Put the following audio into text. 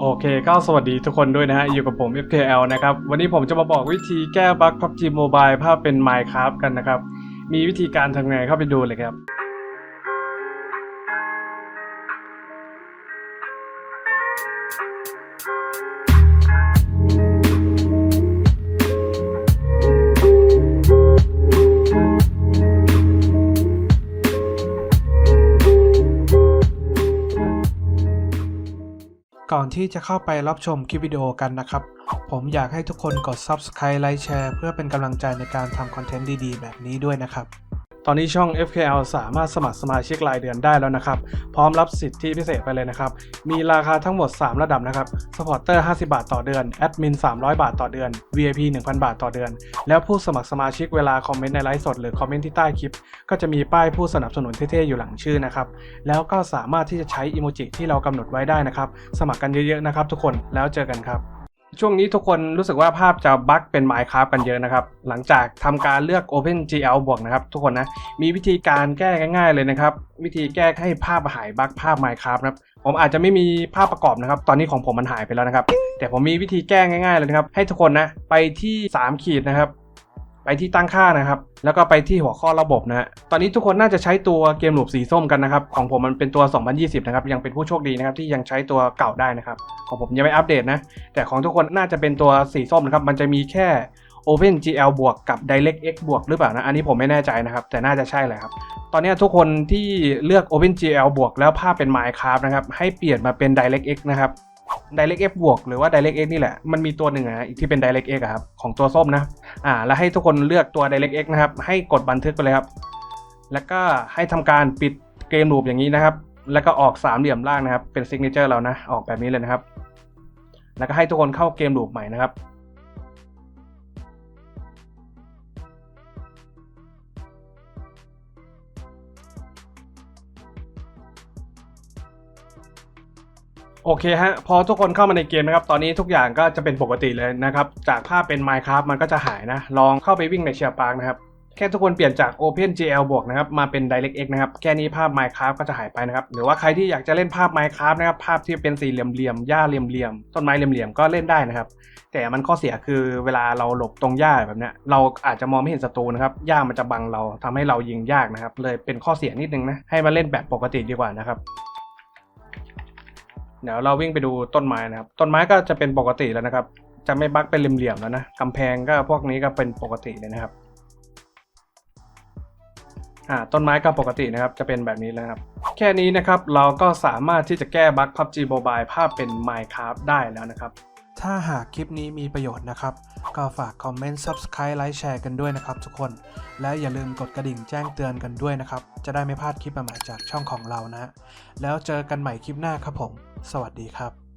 โอเคก็สวัสดีทุกคนด้วยนะฮะ อยู่กับผม FKL นะครับ วันนี้ผมจะมาบอกวิธีแก้บั๊ก PUBG Mobile ภาพเป็น Minecraft กันนะครับ มีวิธีการทำไงเข้าไปดูเลยครับ ก่อนที่จะเข้าไปรับชมคลิปวิดีโอกันนะครับ ผมอยากให้ทุกคนกด Subscribe ไลค์แชร์เพื่อเป็นกำลังใจในการทำคอนเทนต์ดีๆ แบบนี้ด้วยนะครับ ตอนนี้ช่อง FKL สามารถสมัครสมาชิกรายเดือนได้แล้วนะครับ พร้อมรับสิทธิพิเศษไปเลยนะครับ มีราคาทั้งหมด 3 ระดับนะครับ Supporter 50 บาทต่อเดือน Admin 300 บาทต่อเดือน VIP 1,000 บาทต่อเดือน แล้วผู้สมัครสมาชิกเวลาคอมเมนต์ในไลฟ์สดหรือคอมเมนต์ที่ใต้คลิป ก็จะมีป้ายผู้สนับสนุนเท่ๆอยู่หลังชื่อนะครับ แล้วก็สามารถที่จะใช้อิโมจิที่เรากำหนดไว้ได้นะครับ สมัครกันเยอะๆนะครับทุกคน แล้วเจอกันครับ ช่วงนี้ทุกคนรู้สึกว่าภาพจะบั๊กเป็น Minecraft กันเยอะนะครับ หลังจากทำการเลือก OpenGL บวกนะครับ ทุกคนนะ มีวิธีการแก้ง่ายๆเลยนะครับ วิธีแก้ให้ภาพหายบั๊กภาพ Minecraft นะครับ ผมอาจจะไม่มีภาพประกอบนะครับ ตอนนี้ของผมมันหายไปแล้วนะครับ แต่ผมมีวิธีแก้ง่ายๆเลยนะครับ ให้ทุกคนนะ ไปที่ 3 ขีดนะครับ ไปที่ตั้งค่านะครับ แล้วก็ไปที่หัวข้อระบบนะฮะตอนนี้ทุกคนน่าจะใช้ตัวเกมหลูปสีส้มกันนะครับ ของผมมันเป็นตัว 2020 นะครับ ยังเป็นผู้โชคดีนะครับที่ยังใช้ตัวเก่าได้นะครับ ของผมยังไม่อัปเดตนะ แต่ของทุกคนน่าจะเป็นตัวสีส้มนะครับ มันจะมีแค่ OpenGL บวกกับ DirectX บวกหรือเปล่านะ อันนี้ผมไม่แน่ใจนะครับ แต่น่าจะใช่แหละครับ ตอนนี้ทุกคนที่เลือก OpenGL บวกแล้วภาพเป็น Minecraft นะครับ ให้เปลี่ยนมาเป็น DirectX นะครับ DirectX บวกหรือว่า DirectX นี่แหละ มันมีตัวหนึ่งอะอีกที่เป็น DirectX ครับ ของตัวส้มนะ อ่า แล้วให้ทุกคนเลือกตัว DirectX นะครับ ให้กดบันทึกไปเลยครับ แล้วก็ให้ทำการปิดเกมลูปอย่างนี้นะครับ แล้วก็ออกสามเหลี่ยมล่างนะครับ เป็นซิกเนเจอร์เรานะ ออกแบบนี้เลยนะครับ แล้วก็ให้ทุกคนเข้าเกมลูปใหม่นะครับ โอเคฮะพอทุกคนเข้ามาในเกมนะครับ ตอนนี้ทุกอย่างก็จะเป็นปกติเลยนะครับ จากภาพเป็น Minecraft มันก็จะหายนะ ลองเข้าไปวิ่งในเชียร์พาร์คนะครับ แค่ทุกคนเปลี่ยนจาก OpenGL บวกนะครับ มาเป็น DirectX นะครับ แค่นี้ภาพ Minecraft ก็จะหายไปนะครับ หรือว่าใครที่อยากจะเล่นภาพ Minecraft นะครับ ภาพที่เป็นสี่เหลี่ยมๆหญ้าเหลี่ยมๆต้นไม้เหลี่ยมๆก็เล่นได้นะครับ แต่มันข้อเสียคือเวลาเราหลบตรงหญ้าแบบเนี้ยเราอาจจะมองไม่เห็นศัตรูนะครับหญ้ามันจะบังเราทำให้เรายิงยากนะครับ เลยเป็นข้อเสียนิดนึงนะให้มาเล่นแบบปกติดีกว่านะครับ เดี๋ยวเราวิ่งไปดูต้นไม้นะครับ ต้นไม้ก็จะเป็นปกติแล้วนะครับ จะไม่บักเป็นเหลี่ยมๆแล้วนะกำแพงก็พวกนี้ก็เป็นปกติเลยนะครับอ่าต้นไม้ก็ปกตินะครับจะเป็นแบบนี้แล้วครับ แค่นี้นะครับเราก็สามารถที่จะแก้บั๊ก PUBG Mobile ภาพเป็น Minecraft ได้แล้วนะครับ ถ้าหากคลิปนี้มีประโยชน์นะครับ ก็ฝากคอมเมนต์ Subscribe ไลค์แชร์กันด้วยนะครับทุกคน และอย่าลืมกดกระดิ่งแจ้งเตือนกันด้วยนะครับ จะได้ไม่พลาดคลิปใหม่จากช่องของเรานะ แล้วเจอกันใหม่คลิปหน้าครับผม สวัสดีครับ